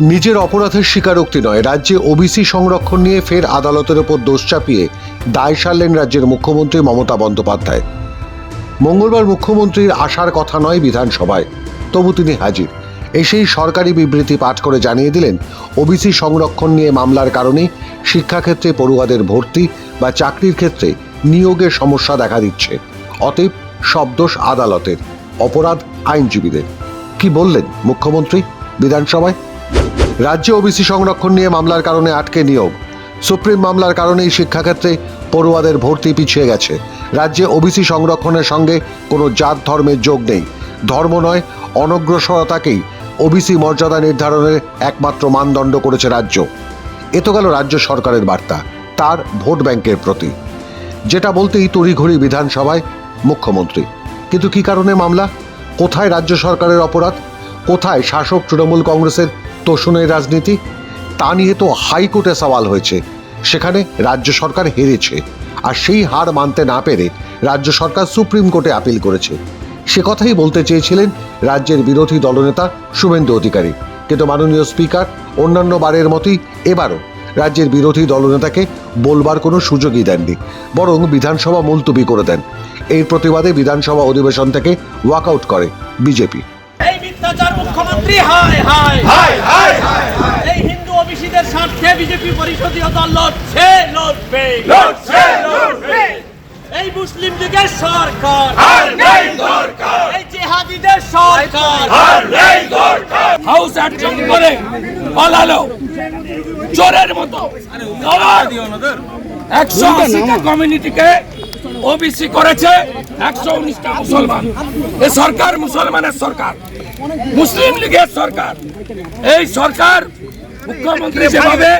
নিজের অপরাধের স্বীকারোক্তি নয়। রাজ্যে ওবিসি সংরক্ষণ নিয়ে ফের আদালতের ওপর দোষ চাপিয়ে দায় সারলেন রাজ্যের মুখ্যমন্ত্রী মমতা বন্দ্যোপাধ্যায়। মঙ্গলবার মুখ্যমন্ত্রীর আসার কথা নয় বিধানসভায়, তবু তিনি হাজির। এসেই সরকারি বিবৃতি পাঠ করে জানিয়ে দিলেন ওবিসি সংরক্ষণ নিয়ে মামলার কারণে শিক্ষাক্ষেত্রে পড়ুয়াদের ভর্তি বা চাকরির ক্ষেত্রে নিয়োগের সমস্যা দেখা দিচ্ছে। অতএব সব দোষ আদালতের, অপরাধ আইনজীবীদের। কি বললেন মুখ্যমন্ত্রী বিধানসভায়? রাজ্যে ওবিসি সংরক্ষণ নিয়ে মামলার কারণে আটকে নিয়োগ। সুপ্রিম মামলার কারণেই শিক্ষাক্ষেত্রে পড়ুয়াদের ভর্তি পিছিয়ে গেছে। রাজ্যে ওবিসি সংরক্ষণের সঙ্গে কোনো জাত ধর্মের যোগ নেই। ধর্ম নয়, অনগ্রসরতাকেই ওবিসি মর্যাদা নির্ধারণের একমাত্র মানদণ্ড করেছে রাজ্য। এ তো গেল রাজ্য সরকারের বার্তা, তার ভোট ব্যাংকের প্রতি। যেটা বলতেই তড়িঘড়ি বিধানসভায় মুখ্যমন্ত্রী। কিন্তু কি কারণে মামলা? কোথায় রাজ্য সরকারের অপরাধ? কোথায় শাসক তৃণমূল কংগ্রেসের তোষণের রাজনীতি তা নিয়ে তো হাইকোর্টে সওয়াল হয়েছে। সেখানে রাজ্য সরকার হেরেছে। আর সেই হার মানতে না পেরে রাজ্য সরকার সুপ্রিম কোর্টে আপিল করেছে। সে কথাই বলতে চেয়েছিলেন রাজ্যের বিরোধী দলনেতা শুভেন্দু অধিকারী। কিন্তু মাননীয় স্পিকার অন্যান্য বারের মতোই এবারও রাজ্যের বিরোধী দলনেতাকে বলবার কোনো সুযোগই দেননি। বরং বিধানসভা মুলতুবি করে দেন। এর প্রতিবাদে বিধানসভা অধিবেশন থেকে ওয়াকআউট করে বিজেপি। মুখ্যমন্ত্রী হায়। হায়। স্বার্থে বিজেপি পরিষদীয় দল লড়ছে লড়বে। লড়ছে লড়বে। এই মুসলিম লীগের সরকার। আর নেই দরকার। এই জেহাদিদের সরকার। আর নেই দরকার। হাউস অ্যাকশন করে পালালো। চোরের মতো। একশো আশিটা কমিউনিটিকে ওবিসি করেছে একশো উনিশটা মুসলমান। এ সরকার মুসলমানের সরকার মুসলিম লীগের সরকার। এই সরকার মুখ্যমন্ত্রী যেভাবে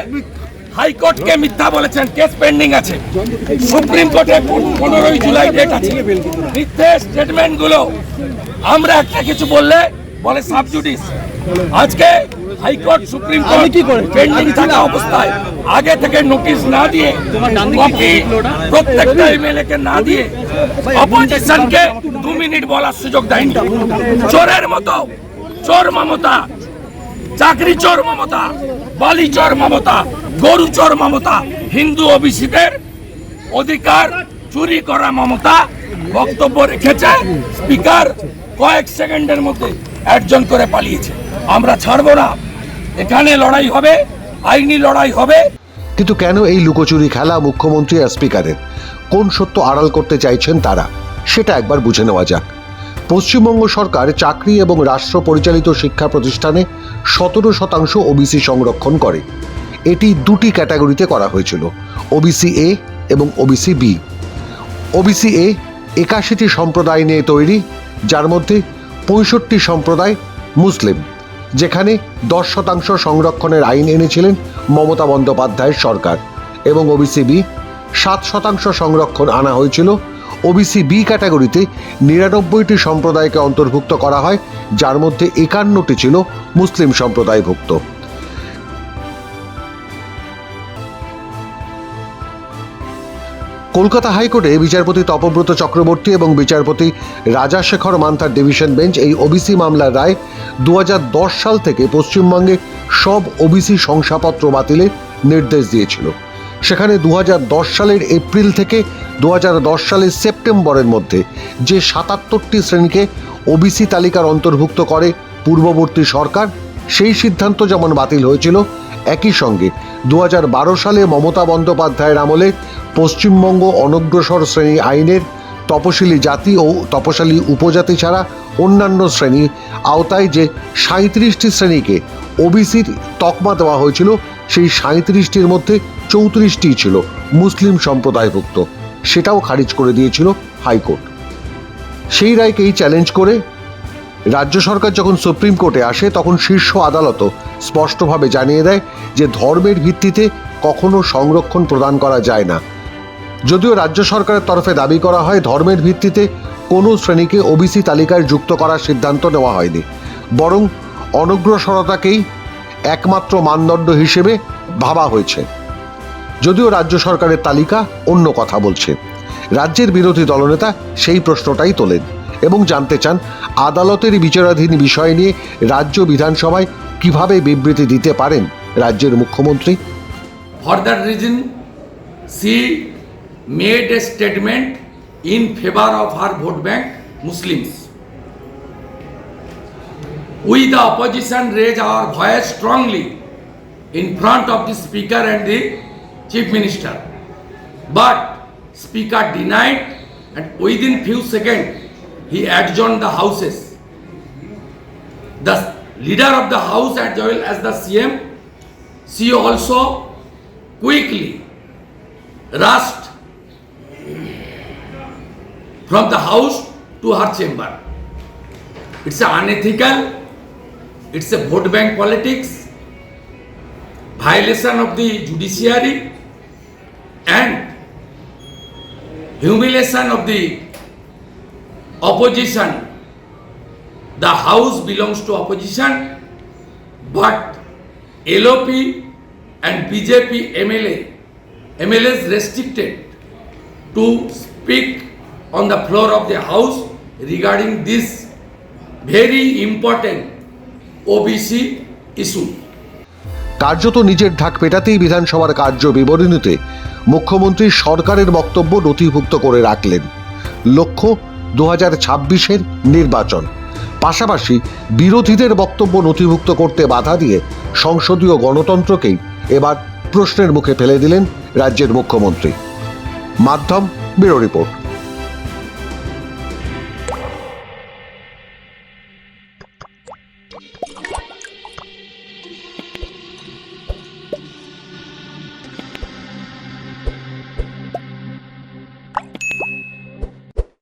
হাইকোর্টকে মিথ্যা বলেছেন কেস পেন্ডিং আছে। সুপ্রিম কোর্টে পনেরোই জুলাই ডেট আছে। মিথ্যে স্টেটমেন্টগুলো আমরা একটা কিছু বললে বলে সাবজুডিস আজকে হাইকোর্ট সুপ্রিম কোর্ট কি করে? পেন্ডিং থাকা অবস্থায় আগে থেকে নোটিশ না দিয়ে কপি প্রত্যেকটা এমএলএ কে না দিয়ে অপোজিশনকে দু মিনিট বলার সুযোগ দেয়নি। চোরের মতো চোর মমতা। চাকরি চোর মমতা, বালি চোর মমতা, গরু চোর মমতা, হিন্দু ওবিসিদের অধিকার চুরি করা মমতা বক্তব্য রেখেছে, স্পিকার কয়েক সেকেন্ডের মধ্যে একজন করে পালিয়েছে। আমরা ছাড়বো না। এখানে লড়াই হবে, আইনি লড়াই হবে। কিন্তু কেন এই লুকোচুরি খেলা মুখ্যমন্ত্রী আর স্পিকারের? কোন সত্য আড়াল করতে চাইছেন তারা? সেটা একবার বুঝে নেওয়া যাক। পশ্চিমবঙ্গ সরকার চাকরি এবং রাষ্ট্র পরিচালিত শিক্ষা প্রতিষ্ঠানে সতেরো শতাংশ ওবিসি সংরক্ষণ করে। এটি দুটি ক্যাটাগরিতে করা হয়েছিল ওবিসি এ এবং ওবিসি বি ওবিসি এ একাশিটি সম্প্রদায় নিয়ে তৈরি, যার মধ্যে পঁয়ষট্টি সম্প্রদায় মুসলিম, যেখানে দশ শতাংশ সংরক্ষণের আইন এনেছিলেন মমতা বন্দ্যোপাধ্যায়ের সরকার এবং ওবিসি বি সাত শতাংশ সংরক্ষণ আনা হয়েছিল ওবিসি বি ক্যাটাগরিতে নিরানব্বইটি সম্প্রদায়কে অন্তর্ভুক্ত করা হয়, যার মধ্যে একান্নটি ছিল মুসলিম সম্প্রদায়ভুক্ত। কলকাতা হাইকোর্টে বিচারপতি তপব্রত চক্রবর্তী এবং বিচারপতি রাজাশেখর মান্থার ডিভিশন বেঞ্চ এই ওবিসি মামলার রায় দু হাজার দশ সাল থেকে পশ্চিমবঙ্গে সব ওবিসি শংসাপত্র বাতিলের নির্দেশ দিয়েছিল। সেখানে দু হাজার দশ সালের এপ্রিল থেকে দু হাজার দশ সালের সেপ্টেম্বরের মধ্যে যে সাতাত্তরটি শ্রেণীকে ওবিসি তালিকার অন্তর্ভুক্ত করে পূর্ববর্তী সরকার, সেই সিদ্ধান্ত যেমন বাতিল হয়েছিল, একই সঙ্গে দু হাজার বারো সালে মমতা বন্দ্যোপাধ্যায়ের আমলে পশ্চিমবঙ্গ অনগ্রসর শ্রেণি আইনের তপশিলি জাতি ও তপশালী উপজাতি ছাড়া অন্যান্য শ্রেণি আওতায় যে সাঁত্রিশটি শ্রেণীকে ওবিসির তকমা দেওয়া হয়েছিল সেই সাঁত্রিশটির মধ্যে চৌত্রিশটি ছিল মুসলিম সম্প্রদায়ভুক্ত। সেটাও খারিজ করে দিয়েছিল হাইকোর্ট। সেই রায়কেই চ্যালেঞ্জ করে রাজ্য সরকার যখন সুপ্রিম কোর্টে আসে, তখন শীর্ষ আদালতও স্পষ্টভাবে জানিয়ে দেয় যে ধর্মের ভিত্তিতে কখনো সংরক্ষণ প্রদান করা যায় না। যদিও রাজ্য সরকারের তরফে দাবি করা হয়, ধর্মের ভিত্তিতে কোনো শ্রেণীকে ওবিসি তালিকায় যুক্ত করার সিদ্ধান্ত নেওয়া হয়নি। বরং অনগ্রসরতাকেই একমাত্র মানদণ্ড হিসেবে ভাবা হয়েছে। যদিও রাজ্য সরকারের তালিকা অন্য কথা বলছে। রাজ্যের বিরোধী দলনেতা সেই প্রশ্নটাই তোলেন এবং জানতে চান আদালতের বিচারাধীন বিষয় নিয়ে রাজ্য বিধানসভায় কীভাবে বিবৃতি দিতে পারেন রাজ্যের মুখ্যমন্ত্রী? For that reason, she made a statement in favor of her vote bank, Muslims. We, the opposition, raise our voice strongly in front of the Speaker and the Chief Minister. But Speaker denied and within few seconds, he adjourned the houses. The leader of the house as well as the CM, she also quickly rushed from the house to her chamber. It's unethical, it's a vote bank politics, violation of the judiciary, and humiliation of the opposition. The house belongs to opposition, but LOP and BJP MLA, MLAs restricted to speak on the floor of the house regarding this very important OBC issue. কার্যত নিজের ঢাক পেটাতেই বিধানসভার কার্য বিবরণীতে মুখ্যমন্ত্রী সরকারের বক্তব্য নথিভুক্ত করে রাখলেন। লক্ষ্য দু হাজার ছাব্বিশের নির্বাচন। পাশাপাশি বিরোধীদের বক্তব্য নথিভুক্ত করতে বাধা দিয়ে সংসদীয় গণতন্ত্রকেই এবার প্রশ্নের মুখে ফেলে দিলেন রাজ্যের মুখ্যমন্ত্রী। মাধ্যম, ব্যুরো রিপোর্ট।